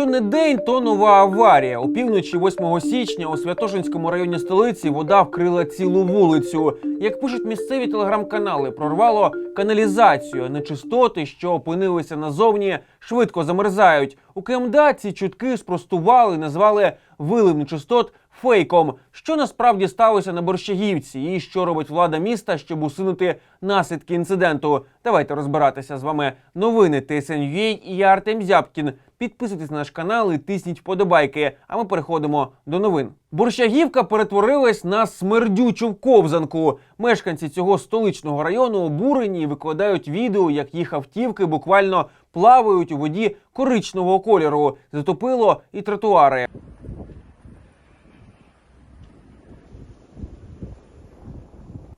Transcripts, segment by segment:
Якщо не день, то нова аварія. У півночі 8 січня у Святошинському районі столиці вода вкрила цілу вулицю. Як пишуть місцеві телеграм-канали, прорвало каналізацію. Нечистоти, що опинилися назовні, швидко замерзають. У КМДА ці чутки спростували, назвали вилив нечистот фейком. Що насправді сталося на борщагівці, і що робить влада міста, щоб усунути наслідки інциденту. Давайте розбиратися з вами. Новини ТСНЮА і я Артем Зябкін. Підписуйтесь на наш канал і тисніть вподобайки. А ми переходимо до новин. Борщагівка перетворилась на смердючу ковзанку. Мешканці цього столичного району обурені і викладають відео, як їх автівки буквально плавають у воді коричневого кольору. Затопило і тротуари.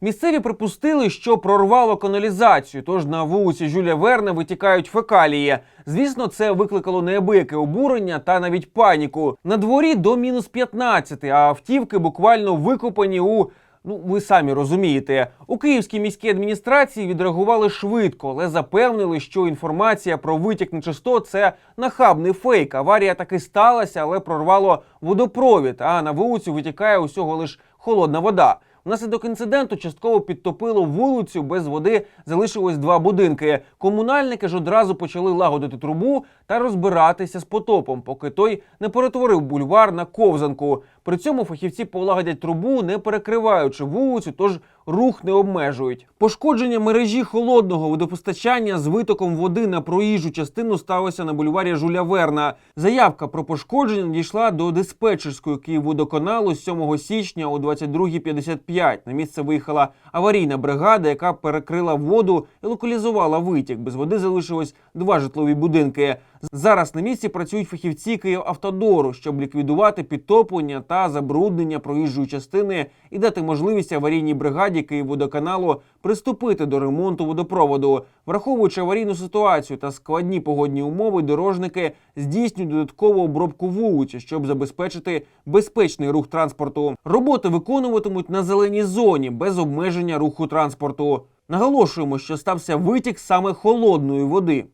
Місцеві припустили, що прорвало каналізацію, тож на вулиці Жюля Верна витікають фекалії. Звісно, це викликало неабияке обурення та навіть паніку. На дворі до мінус 15, а автівки буквально викопані у. Ну, ви самі розумієте, у київській міській адміністрації відреагували швидко, але запевнили, що інформація про витік нечистот – це нахабний фейк. Аварія таки сталася, але прорвало водопровід. А на вулицю витікає усього лиш холодна вода. Внаслідок інциденту частково підтопило вулицю. Без води залишилось два будинки. Комунальники ж одразу почали лагодити трубу та розбиратися з потопом, поки той не перетворив бульвар на ковзанку. При цьому фахівці полагодять трубу, не перекриваючи вулицю, тож рух не обмежують. Пошкодження мережі холодного водопостачання з витоком води на проїжджу частину сталося на бульварі Жуля Верна. Заявка про пошкодження надійшла до диспетчерської Київводоканалу 7 січня о 22.55. На місце виїхала аварійна бригада, яка перекрила воду і локалізувала витік. Без води залишилось два житлові будинки. Зараз на місці працюють фахівці Київавтодору, щоб ліквідувати підтоплення та забруднення проїжджої частини і дати можливість аварійній бригаді Київводоканалу приступити до ремонту водопроводу. Враховуючи аварійну ситуацію та складні погодні умови, дорожники здійснюють додаткову обробку вулиці, щоб забезпечити безпечний рух транспорту. Роботи виконуватимуть на зеленій зоні без обмеження руху транспорту. Наголошуємо, що стався витік саме холодної води.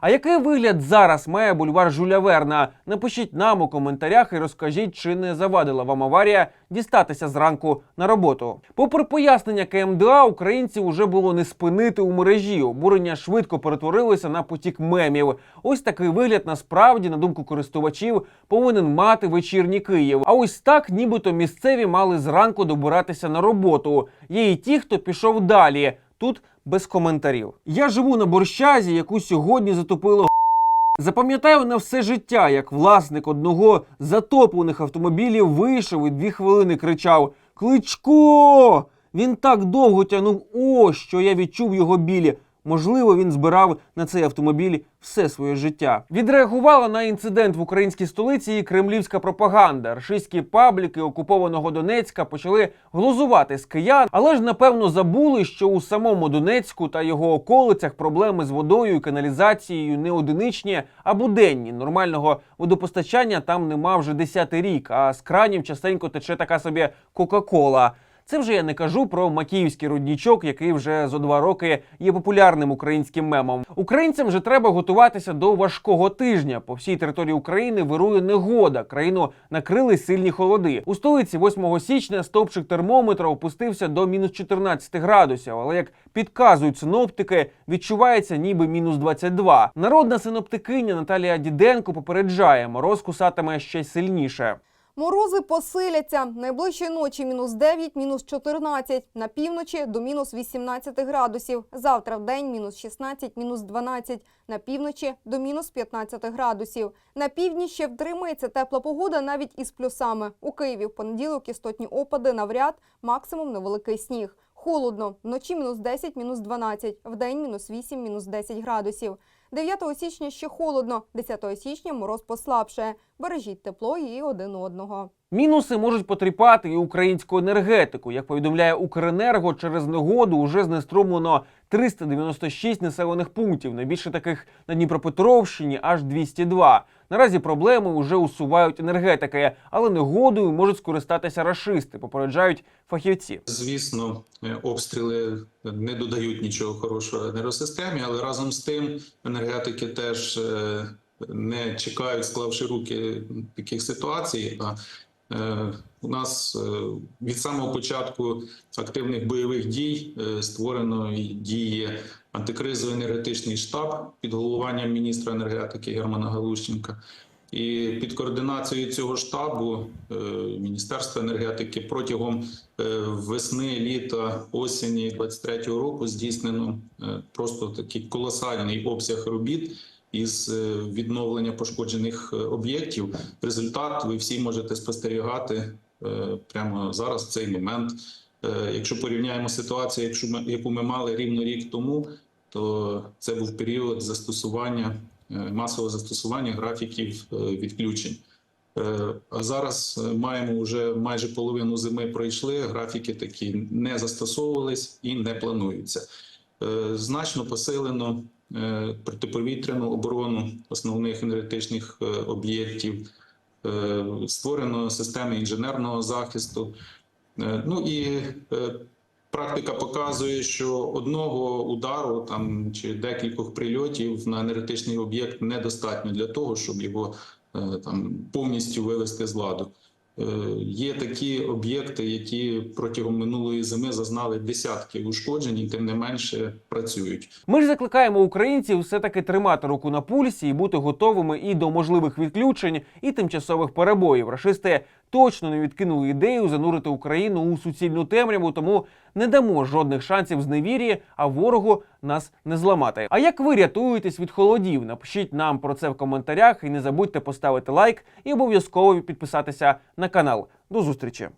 А який вигляд зараз має бульвар Жуля Верна? Напишіть нам у коментарях і розкажіть, чи не завадила вам аварія дістатися зранку на роботу. Попри пояснення КМДА, українців уже було не спинити у мережі. Обурення швидко перетворилося на потік мемів. Ось такий вигляд насправді, на думку користувачів, повинен мати вечірній Київ. А ось так, нібито місцеві мали зранку добиратися на роботу. Є і ті, хто пішов далі. Тут без коментарів. Я живу на борщазі, яку сьогодні затопило. Запам'ятаю на все життя, як власник одного затоплених автомобілів вийшов і дві хвилини кричав: Кличко! Він так довго тягнув о, що я відчув його білі. Можливо, він збирав на цей автомобіль все своє життя. Відреагувала на інцидент в українській столиці і кремлівська пропаганда. Рашистські пабліки окупованого Донецька почали глузувати з киян, але ж напевно забули, що у самому Донецьку та його околицях проблеми з водою і каналізацією не одиничні, а буденні. Нормального водопостачання там нема вже десятий рік. А з кранів частенько тече така собі Кока-Кола. Це вже я не кажу про макіївський руднічок, який вже зо два роки є популярним українським мемом. Українцям вже треба готуватися до важкого тижня. По всій території України вирує негода. Країну накрили сильні холоди. У столиці 8 січня стовпчик термометра опустився до мінус 14 градусів. Але як підказують синоптики, відчувається ніби мінус 22. Народна синоптикиня Наталія Діденко попереджає, мороз кусатиме ще сильніше. Морози посиляться. Найближчої ночі мінус 9, мінус 14. На півночі до мінус 18 градусів. Завтра в день мінус 16, мінус 12. На півночі до мінус 15 градусів. На півдні ще втримається тепла погода навіть із плюсами. У Києві в понеділок істотні опади навряд, максимум невеликий сніг. Холодно. Вночі мінус 10, мінус 12. Вдень мінус 8, мінус 10 градусів. 9 січня ще холодно. 10 січня мороз послабшає. Бережіть тепло і один одного. Мінуси можуть потріпати і українську енергетику. Як повідомляє Укренерго, через негоду уже знеструмлено 396 населених пунктів. Найбільше таких на Дніпропетровщині аж 202. Наразі проблеми вже усувають енергетики, але негодою можуть скористатися рашисти, попереджають фахівці. Звісно, е, обстріли не додають нічого хорошого енергосистемі, але разом з тим енергетики теж е, не чекають, склавши руки таких ситуацій. А е, у нас від самого початку активних бойових дій створено і діє антикризовий енергетичний штаб під головуванням міністра енергетики Германа Галущенка. І під координацією цього штабу е, Міністерства енергетики протягом е, весни, літа, осені 23-го року здійснено е, просто такий колосальний обсяг робіт із відновлення пошкоджених об'єктів. Результат ви всі можете спостерігати прямо зараз, в цей момент. Якщо порівняємо ситуацію, яку ми мали рівно рік тому, то це був період застосування е, масового застосування графіків е, відключень. Е, А зараз маємо вже майже половину зими пройшли. Графіки такі не застосовувались і не плануються. Значно посилено протиповітряну оборону основних енергетичних об'єктів. Створено системи інженерного захисту. Ну і практика показує, що одного удару там чи декількох прильотів на енергетичний об'єкт недостатньо для того, щоб його е, там повністю вивести з ладу. Е, Є такі об'єкти, які протягом минулої зими зазнали десятки ушкоджень, і тим не менше працюють. Ми ж закликаємо українців все-таки тримати руку на пульсі і бути готовими і до можливих відключень і тимчасових перебоїв. Рашисти точно не відкинули ідею занурити Україну у суцільну темряву, тому не дамо жодних шансів зневір'ї, а ворогу нас не зламати. А як ви рятуєтесь від холодів? Напишіть нам про це в коментарях і не забудьте поставити лайк і обов'язково підписатися на канал. До зустрічі!